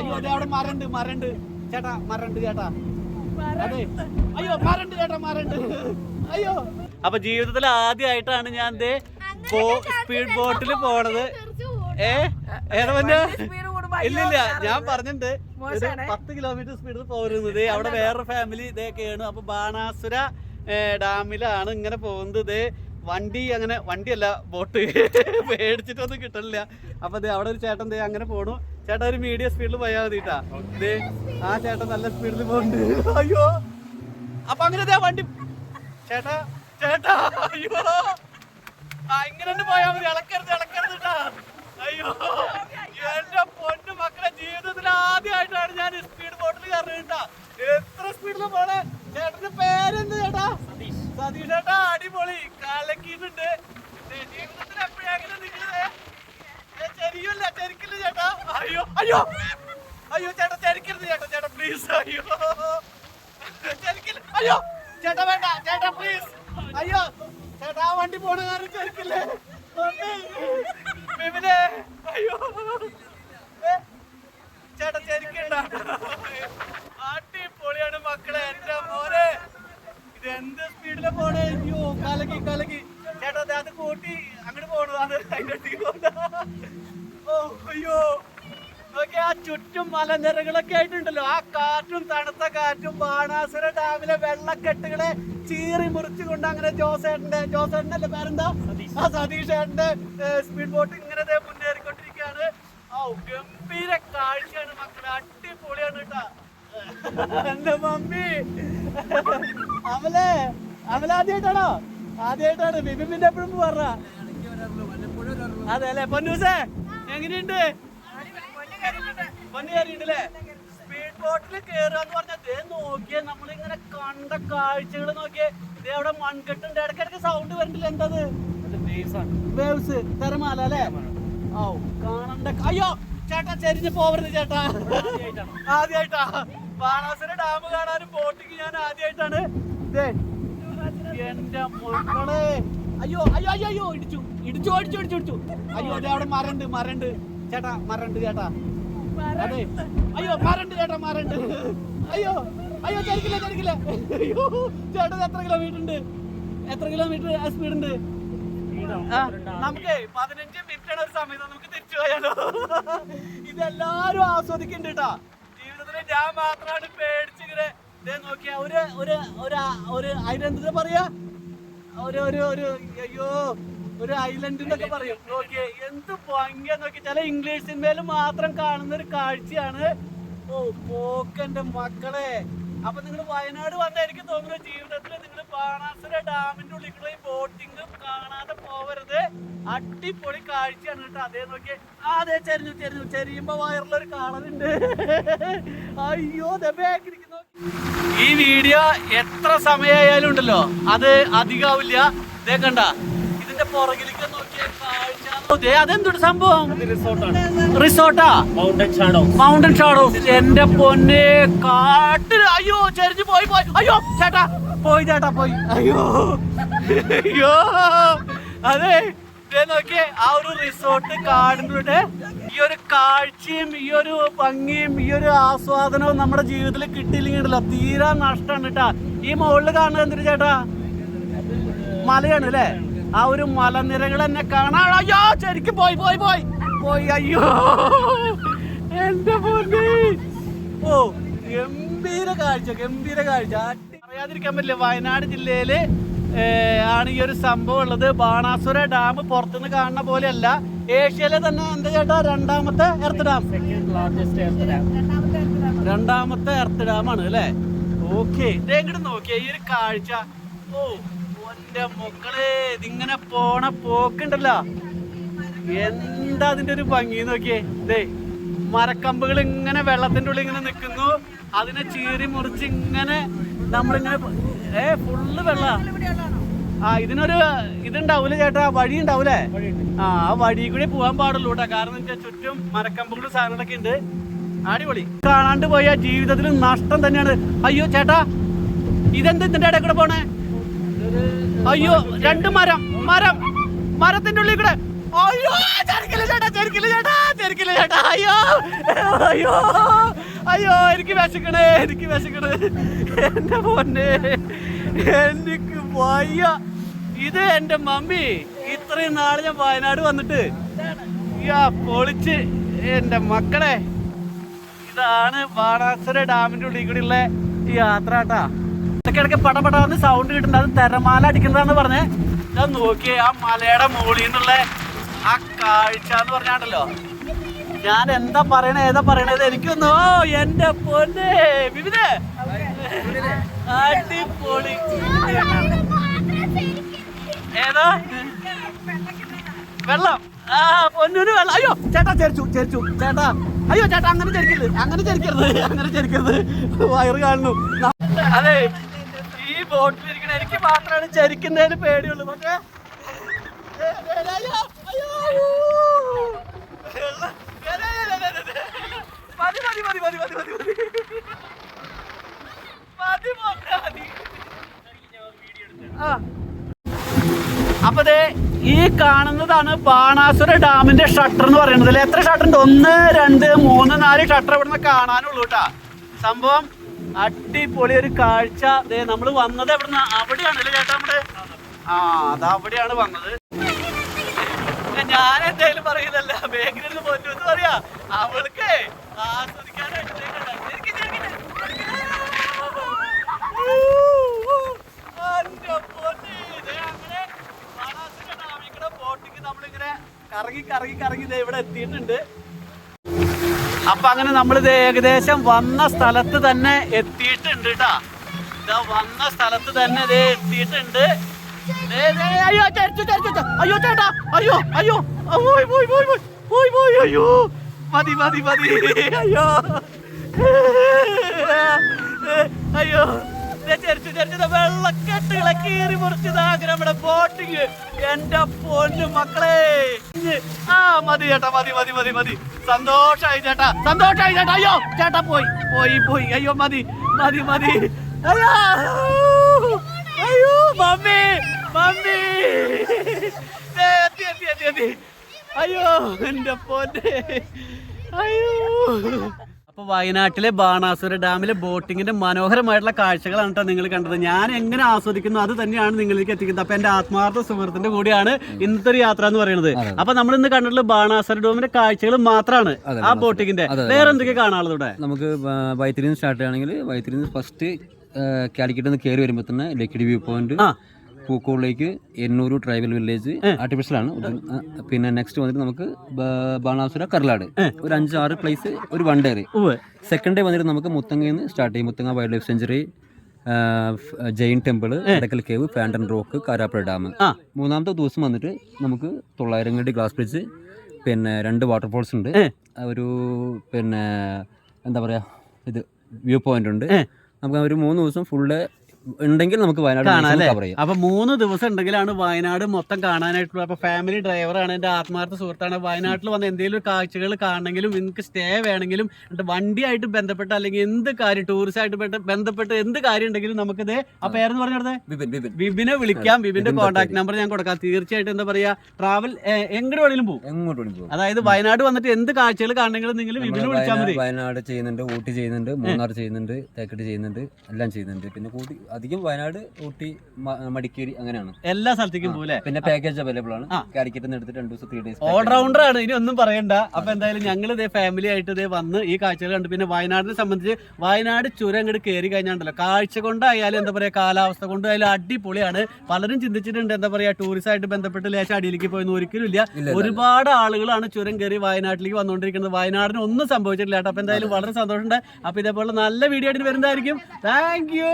അയ്യോ അതെ അവിടെ മരണ്ട് മരണ്ട്. ചേട്ടാ മരണ്ട് ചേട്ടാ. അതെ. അയ്യോ മരണ്ട് ചേട്ടാ മരണ്ട്. അയ്യോ. അപ്പൊ ജീവിതത്തിൽ ആദ്യമായിട്ടാണ് ഞാൻ ദേ സ്പീഡ് ബോട്ടിൽ പോണത് ഏ? ഇല്ലില്ല ഞാൻ പറഞ്ഞിട്ടുണ്ട് ഒരു പത്ത് കിലോമീറ്റർ സ്പീഡിൽ പോരുന്നത്. അവിടെ വേറെ ഫാമിലി ഇതൊക്കെയാണ് അപ്പൊ ബാണാസുര ഡാമിലാണ് ഇങ്ങനെ പോകുന്നത്. ദേ വണ്ടി അങ്ങനെ വണ്ടിയല്ല ബോട്ട്. പേടിച്ചിട്ടൊന്നും കിട്ടണില്ല. അപ്പൊ ദേ അവിടെ ഒരു ചേട്ടൻ ദേ അങ്ങനെ പോണു. ചേട്ടൻ ഒരു മീഡിയം സ്പീഡിൽ പോയാൽ മതിട്ടാ. ആ ചേട്ടൻ നല്ല സ്പീഡിൽ പോകുന്നുണ്ട് അയ്യോ. അപ്പൊ അങ്ങനെ വണ്ടി ചേട്ടാ ചേട്ടാ അയ്യോ. ഇങ്ങനെ പോയാൽ പോയാ മതി. ഇളക്കരുത് ഇളക്കരുത് കേട്ടാ അയ്യോ. എന്റെ പൊന്നു മക്കളെ ജീവിതത്തിൽ ആദ്യമായിട്ടാണ് ഞാൻ സ്പീഡ് ബോട്ടിൽ കയറുന്നത് എത്ര സ്പീഡിൽ പോണേ? ചേട്ടന്റെ പേരെന്ത് ചേട്ടാ? സതീഷ്. ചേട്ടാ അടിപൊളി. കലക്കിയിട്ടുണ്ട് ദേ, ജീവിതത്തിൽ എപ്പോഴെങ്കിലും നിങ്ങൾ ചെരിയല്ല ചെരിക്കില്ല ചേട്ടാ അയ്യോ അയ്യോ. അയ്യോ ചേട്ടാ ചരിക്കരുത് ചേട്ടാ ചേട്ടാ പ്ലീസ് അയ്യോ. ചെരിക്കില്ല അയ്യോ. ചേട്ടാ വേണ്ട ചേട്ടാ പ്ലീസ് അയ്യോ ചേട്ടാ ആ വണ്ടി പോണ കാരണം ചരിക്കില്ലേ? ബിബിനെ, അയ്യോ. ചേട്ടാ ചെരിക്കണ്ട. അടിപൊളിയാണ് മക്കളെ എന്റെ മോനെ. ഇത് എന്ത് സ്പീഡിലെ പോണേ? അയ്യോ കലകി കലകി ചേട്ടാ അത് കൂട്ടി അങ്ങോട്ട് പോണതാണ് അതിന്റെ പോണ്ട ഓ അയ്യോ. നോക്കി ആ ചുറ്റും മലനിരകളൊക്കെ ആയിട്ടുണ്ടല്ലോ. ആ കാറ്റും തണുത്ത കാറ്റും ബാണാസുര ഡാമിലെ വെള്ളക്കെട്ടുകളെ ചീറി മുറിച്ചുകൊണ്ട് അങ്ങനെ ജോസേട്ടന്റെ ജോസേട്ടന്റെ പേരെന്താ? ആ സതീഷ് ഏട്ടന്റെ സ്പീഡ് ബോട്ട് ഇങ്ങനെ മുന്നേറിക്കൊണ്ടിരിക്കുകയാണ്. ആ ഗംഭീര കാഴ്ചയാണ് മക്കളെ. അടിപൊളിയാണ് കേട്ടാ എന്റെ മമ്മി. അവലെ അമല ആദ്യമായിട്ടാണോ ആദ്യമായിട്ടാണ് ബിബിമിന്റെ എപ്പോഴും പറഞ്ഞു അതെ അല്ലെ? പൊന്നൂസേ എങ്ങനെയുണ്ട്? പൊന്നു കയറിയിട്ടല്ലേ സ്പീഡ് ബോട്ടിൽ കേറാന്ന് പറഞ്ഞാൽ ദേ നോക്കിയേ നമ്മളിങ്ങനെ കണ്ട കാഴ്ചകൾ നോക്കിയേ. ദേ അവിടെ മൺകെട്ടുണ്ട് ഇടയ്ക്കിടയ്ക്ക് സൗണ്ട് വരുന്നില്ല എന്തത്? വേവ്സ് തിരമാല അല്ലേ? ഓ കാണണ്ട അയ്യോ ചേട്ടാ ചെരിഞ്ഞ് പോവരുത് ചേട്ടാ. ആദ്യമായിട്ടാ ബാണാസുര ഡാം കാണാനും ബോട്ടിങ് ഞാൻ ആദ്യമായിട്ടാണ് ദേ എന്റെ മക്കളെ. അയ്യോ അയ്യോ അയ്യോ അയ്യോ ഇടിച്ചു. ഇടിച്ചു ഇടിച്ചു ഇടിച്ചു ഇടിച്ചു. അയ്യോ അവിടെ മരണ്ട് മരണ്ട്. ചേട്ടാ മരണ്ട് ചേട്ടാ. അതെ. അയ്യോ മരണ്ട് ചേട്ടാ മരണ്ട് അയ്യോ അയ്യോ ചരിക്കില്ല ചരിക്കില്ല. അയ്യോ ചേട്ടാ എത്ര കിലോമീറ്റർ ഉണ്ട് എത്ര കിലോമീറ്റർ സ്പീഡ് ഉണ്ട് നമുക്ക് പതിനഞ്ച് മിനിറ്റ് ആണ് ഒരു സമയത്ത് നമുക്ക് തിരിച്ചു പോയാലോ. ഇതെല്ലാരും ആസ്വദിക്കുന്നുണ്ട് കേട്ടാ. ജീവിതത്തിൽ ഞാൻ മാത്രമാണ് പേടിച്ചിങ്ങനെ നോക്കിയാ ഒരു ഒരു ഒരു ഒരു അതിനെന്താ പറയാ? ഒരു ഒരു ഒരു അയ്യോ ഒരു ഐലൻഡ് എന്നൊക്കെ പറയും. ഓക്കെ എന്ത് ഭംഗിയാ നോക്കി ചില ഇംഗ്ലീഷ് സിനിമയിൽ മാത്രം കാണുന്ന ഒരു കാഴ്ചയാണ്. ഓ പോക്കന്റെ മക്കളെ. അപ്പൊ നിങ്ങൾ വയനാട് വന്നായിരിക്കും തോന്നുന്നു ജീവിതത്തിൽ നിങ്ങൾ ബാണാസുര ഡാമിന്റെ ഉള്ളിൽ കൂടെ കാണാതെ പോവരുത്. അടിപൊളി കാഴ്ചയാണ് കേട്ടോ. അതേ നോക്കി അതെ ചെരിഞ്ഞു ചെരിഞ്ഞു. ചെരിയുമ്പോ വയറിലൊരു കാണലുണ്ട്. അയ്യോ back ഈ വീഡിയോ എത്ര സമയമായാലും ഉണ്ടല്ലോ. അത് അധികാവില്ല. ഇതേ കണ്ട. ഇതിന്റെ പുറകിലേക്ക് നോക്കിയ കാഴ്ച അതെന്തൊരു സംഭവം? റിസോർട്ടാ? മൗണ്ടൻ ഷാഡോ മൗണ്ടൻ ഷാഡോ എന്റെ പൊന്നെ കാട്ടിൽ അയ്യോ ചെരിഞ്ഞു പോയി പോയി. അയ്യോ ചേട്ടാ. പോയി ചേട്ടാ പോയി. അയ്യോ. അയ്യോ. അതെ. നോക്കിയേ ആ ഒരു റിസോർട്ട് കാടിന്റെ ഈ ഒരു കാഴ്ചയും ഈ ഒരു ഭംഗിയും ഈ ഒരു ആസ്വാദനവും നമ്മുടെ ജീവിതത്തിൽ കിട്ടിയില്ലെങ്കിലോ തീരാ നഷ്ടമാണ് കേട്ടാ. ഈ മുകളിൽ കാണുന്നത് എന്തിനു ചേട്ടാ? മലയാണ് അല്ലേ? ആ ഒരു മലനിരകൾ എന്നെ കാണാൻ അയ്യോ ശരിക്കും പോയി പോയി പോയി. പോയി അയ്യോ. എന്റെ പൊന്നെ. ഓ ഗംഭീര കാഴ്ച ഗംഭീര കാഴ്ച. അറിയാതിരിക്കാൻ പറ്റില്ല വയനാട് ജില്ലയിൽ ആണ് ഈ ഒരു സംഭവം ഉള്ളത്. ബാണാസുര ഡാം പുറത്തുനിന്ന് കാണുന്ന പോലെയല്ല. ഏഷ്യയിലെ തന്നെ എന്താ ചേട്ടാ? രണ്ടാമത്തെ എർത്ത് ഡാം. രണ്ടാമത്തെ എർത്ത് ഡാം ആണ് അല്ലേ? ഓക്കെ. നോക്കിയേ ഈ ഒരു കാഴ്ച. ഓ എന്റെ മക്കളെ. ഇതിങ്ങനെ പോണ പോക്കുണ്ടല്ലോ. എന്താ അതിന്റെ ഒരു ഭംഗി നോക്കിയേ? ദേ മരക്കമ്പുകൾ ഇങ്ങനെ വെള്ളത്തിന്റെ ഉള്ളിൽ ഇങ്ങനെ നിൽക്കുന്നു. അതിനെ ചീറി മുറിച്ച് ഇങ്ങനെ നമ്മളിങ്ങനെ ഏ ഫുള്ള് വെള്ള. ആ ഇതിനൊരു ഇതുണ്ടാവൂലേ ചേട്ടാ? വഴി ഉണ്ടാവൂലേ ആ ആ വഴി കൂടി പോകാൻ പാടുള്ളൂ കേട്ടോ. കാരണം എന്താ ചുറ്റും മരക്കമ്പുകളും സാധനങ്ങളൊക്കെ ഉണ്ട്. അടിപൊളി. കാണാണ്ട് പോയ ജീവിതത്തിൽ നഷ്ടം തന്നെയാണ്. അയ്യോ ചേട്ടാ ഇതെന്ത് ഇതിന്റെ ഇടയിൽ കൂടെ പോണേ? അയ്യോ രണ്ട് മരം മരം. മരത്തിന്റെ ഉള്ളിൽ കൂടെ. അയ്യോ ചെറുക്കില്ല ചേട്ടാ ചെറുക്കില്ല ചേട്ടാ ചെറുക്കില്ല ചേട്ടാ. അയ്യോ അയ്യോ അയ്യോ എനിക്ക് വിശക്കണേ എനിക്ക് വിശക്കണേ. എന്റെ പൊന്നെ എനിക്ക് വയ്യ. ഇത് എന്റെ മമ്മി. ഇത്രയും നാൾ ഞാൻ വയനാട് വന്നിട്ട് യാ പൊളിച്ച് എന്റെ മക്കളെ ഇതാണ് ബാണാസുര ഡാമിന്റെ ഉള്ളിൽ കൂടിയുള്ള യാത്ര കേട്ടാ. ഇടയ്ക്കിടയ്ക്ക് പടപടാന്ന് സൗണ്ട് കിട്ടുന്നത് അത് തിരമാല അടിക്കുന്നതാന്ന് പറഞ്ഞേ. ഞാൻ നോക്കിയേ ആ മലയുടെ മുകളിൽ നിന്നുള്ള ആ കാഴ്ച എന്ന് പറഞ്ഞാണ്ടല്ലോ ഞാൻ എന്താ പറയണേ ഏതാ പറയണത് എനിക്കൊന്ന് ഓ എന്റെ പൊന്നെ വിവിധേ. അടിപൊളി. ഏതാ? വെള്ളം. ആ പൊന്നൂര് വെള്ളം. അയ്യോ ചേട്ടാ ചേർച്ചു ചേർച്ചു ചേട്ടാ അയ്യോ ചേട്ടാ അങ്ങനെ ചരിക്കരുത് അങ്ങനെ ചരിക്കരുത് അങ്ങനെ ചരിക്കരുത്. വയറ് കാണുന്നു. അതെ ബോട്ടിലിരിക്കണ എനിക്ക് മാത്രമാണ് ചരിക്കുന്നതിന് പേടിയുള്ളൂ. പക്ഷേ. മതി മതി മതി മതി മതി മതി. മതി മതി മതി. ആ. ഈ കാണുന്നതാണ് ബാണാസുര ഡാമിന്റെ ഷട്ടർ എന്ന് പറയുന്നത്. എത്ര ഷട്ടർ ഉണ്ട്? ഒന്ന് രണ്ട് മൂന്ന് നാല് ഷട്ടർ ഇവിടുന്ന് കാണാനുള്ളൂ കേട്ടാ. സംഭവം അടിപൊളി ഒരു കാഴ്ച. ദേ നമ്മൾ വന്നത് എവിടുന്ന്? അവിടെയാണല്ലേ ചേട്ടാ നമ്മുടെ? ആ അത് അവിടെയാണ് വന്നത്. ഞാൻ എന്തായാലും പറയുന്നല്ല ബേക്കറിൽ നിന്ന് പോറ്റു എന്ന് പറയാ അവൾക്ക് ആസ്വദിക്കാനായിട്ട് കറങ്ങി കറങ്ങി കറങ്ങി ഇവിടെ എത്തിയിട്ടുണ്ട്. അപ്പൊ അങ്ങനെ നമ്മൾ ഏകദേശം വന്ന സ്ഥലത്ത് തന്നെ എത്തിയിട്ടുണ്ട് കേട്ടാ ഇതാ വന്ന സ്ഥലത്ത് തന്നെ ഇത് എത്തിയിട്ടുണ്ട്. അയ്യോ അയ്യോ ചേട്ടാ അയ്യോ അയ്യോ. പോയി പോയി പോയി പോയി. പോയി പോയി അയ്യോ. മതി മതി മതി. അയ്യോ. അയ്യോ. ചരിച്ചു ചരിച്ചു ദേ വെള്ളക്കെട്ടുകളെ കീറി മുറിച്ചതാകെ നമ്മുടെ ബോട്ടിങ് എന്റെ പൊന്നു മക്കളെ. ആ മതി ചേട്ടാ മതി മതി മതി മതി. സന്തോഷായി ചേട്ടാ സന്തോഷായി ചേട്ടാ. അയ്യോ ചേട്ടാ പോയി പോയി പോയി. അയ്യോ മതി മതി മതി. അയ്യോ അയ്യോ മമ്മി മമ്മി. എത്തി എത്തി എത്തി എത്തി. അയ്യോ എന്റെ പൊന്നെ. അയ്യോ. അപ്പൊ വയനാട്ടിലെ ബാണാസുര ഡാമിലെ ബോട്ടിങ്ങിന്റെ മനോഹരമായിട്ടുള്ള കാഴ്ചകളാണ് കേട്ടോ നിങ്ങൾ കണ്ടത്. ഞാൻ എങ്ങനെ ആസ്വദിക്കുന്നു അത് തന്നെയാണ് നിങ്ങളിലേക്ക് എത്തിക്കുന്നത്. അപ്പൊ എന്റെ ആത്മാർത്ഥ സുഹൃത്തിന്റെ കൂടിയാണ് ഇന്നത്തെ ഒരു യാത്ര എന്ന് പറയുന്നത്. അപ്പൊ നമ്മൾ ഇന്ന് കണ്ടിട്ടുള്ള ബാണാസുര ഡാമിന്റെ കാഴ്ചകൾ മാത്രമാണ് ആ ബോട്ടിങ്ങിന്റെ. വേറെ എന്തൊക്കെ കാണാനുള്ളത് ഇവിടെ? നമുക്ക് വൈത്തിരി സ്റ്റാർട്ട് ചെയ്യുകയാണെങ്കിൽ വൈത്തിരി ഫസ്റ്റ് കാലിക്കറ്റ് നിന്ന് കയറി വരുമ്പോൾ തന്നെ ലക്കിടി വ്യൂ പോയിന്റ് ആ. പൂക്കോളിലേക്ക് എണ്ണൂർ ട്രൈബൽ വില്ലേജ് ആർട്ടിഫിഷ്യൽ ആണ്. പിന്നെ നെക്സ്റ്റ് വന്നിട്ട് നമുക്ക് ബാണാസുര കർലാട്. ഒരു അഞ്ച് ആറ് പ്ലേസ് ഒരു വൺ ഡേ. സെക്കൻഡ് ഡേ വന്നിട്ട് നമുക്ക് മുത്തങ്ങയിൽ നിന്ന് സ്റ്റാർട്ട് ചെയ്യും. Muthanga wild life sanctuary Jain temple Edakkal cave phantom rock Karapuzha dam ആ. മൂന്നാമത്തെ ദിവസം വന്നിട്ട് നമുക്ക് തൊള്ളായിരം കണ്ടി ഗ്ലാസ് ബ്രിഡ്ജ് പിന്നെ രണ്ട് വാട്ടർഫോൾസ് ഉണ്ട്. ഒരു പിന്നെ എന്താ പറയുക ഇത് വ്യൂ പോയിന്റ് ഉണ്ട് നമുക്ക് ഒരു മൂന്ന് ദിവസം ഫുള്ള് ഉണ്ടെങ്കിൽ നമുക്ക് വയനാട് കവർ ചെയ്യാം. അപ്പൊ മൂന്ന് ദിവസം ഉണ്ടെങ്കിലാണ് വയനാട് മൊത്തം കാണാനായിട്ടുള്ളത് അപ്പൊ ഫാമിലി ഡ്രൈവറാണ് എന്റെ ആത്മാർത്ഥ സുഹൃത്താണ്. വയനാട്ടിൽ വന്ന എന്തെങ്കിലും കാഴ്ചകൾ കാണണമെങ്കിലും നിങ്ങൾക്ക് സ്റ്റേ വേണമെങ്കിലും എന്നിട്ട് വണ്ടിയായിട്ട് ബന്ധപ്പെട്ട അല്ലെങ്കിൽ എന്ത് കാര്യം ടൂറിസ്റ്റ് ആയിട്ട് ബന്ധ- ബന്ധപ്പെട്ട് എന്ത് കാര്യം ഉണ്ടെങ്കിലും നമുക്ക് നമുക്കിത് ആ പേരെന്ന് പറഞ്ഞത് വിപിനെ വിളിക്കാം. വിപിന്റെ കോൺടാക്ട് നമ്പർ ഞാൻ കൊടുക്കാം. തീർച്ചയായിട്ടും എന്താ പറയാ ട്രാവൽ എങ്ങോട്ട് വേണമെങ്കിലും പോകും എങ്ങോട്ട് പോകും അതായത് വയനാട് വന്നിട്ട് എന്ത് കാഴ്ചകൾ കാണണമെങ്കിലും നിങ്ങൾ വിപിനെ വിളിച്ചാൽ മതി. വയനാട് വയനാട് ചെയ്യുന്നുണ്ട് ഊട്ടി ചെയ്യുന്നുണ്ട് മൂന്നാർ ചെയ്യുന്നുണ്ട് തേക്കടി ചെയ്യുന്നുണ്ട് എല്ലാം ചെയ്യുന്നുണ്ട്. പിന്നെ കൂട്ടി അധികം വയനാട് ഊട്ടി മടിക്കേരി അങ്ങനെയാണ്. എല്ലാ സ്ഥലത്തേക്കും പോലെ പിന്നെ പാക്കേജ് അവൈലബിൾ ആണ്. കാലിക്കറ്റ് എടുത്ത് രണ്ട് ദിവസം ത്രീ ഡേയ്സ് ഓൾറൗണ്ടർ ആണ് ഇനി ഒന്നും പറയണ്ട. അപ്പൊ എന്തായാലും ഞങ്ങൾ ഇതേ ഫാമിലി ആയിട്ട് ഇതേ വന്ന് ഈ കാഴ്ചകൾ കണ്ടു പിന്നെ വയനാടിനെ സംബന്ധിച്ച് വയനാട് ചുരം അങ്ങോട്ട് കയറി കഴിഞ്ഞാണ്ടല്ലോ. കാഴ്ച കൊണ്ടായാലും എന്താ പറയാ കാലാവസ്ഥ കൊണ്ടായാലും അടിപൊളിയാണ്. പലരും ചിന്തിച്ചിട്ടുണ്ട് എന്താ പറയാ ടൂറിസ്റ്റ് ആയിട്ട് ബന്ധപ്പെട്ട് ലേശം അടിയിലേക്ക് പോയെന്ന് ഒരിക്കലും ഇല്ല. ഒരുപാട് ആളുകളാണ് ചുരം കയറി വയനാട്ടിലേക്ക് വന്നുകൊണ്ടിരിക്കുന്നത് വയനാടിന് ഒന്നും സംഭവിച്ചിട്ടില്ല കേട്ടോ. അപ്പൊ എന്തായാലും വളരെ സന്തോഷമുണ്ട്. അപ്പൊ ഇതേപോലെ നല്ല വീഡിയോ ആയിട്ട് വരുന്നതായിരിക്കും. Thank you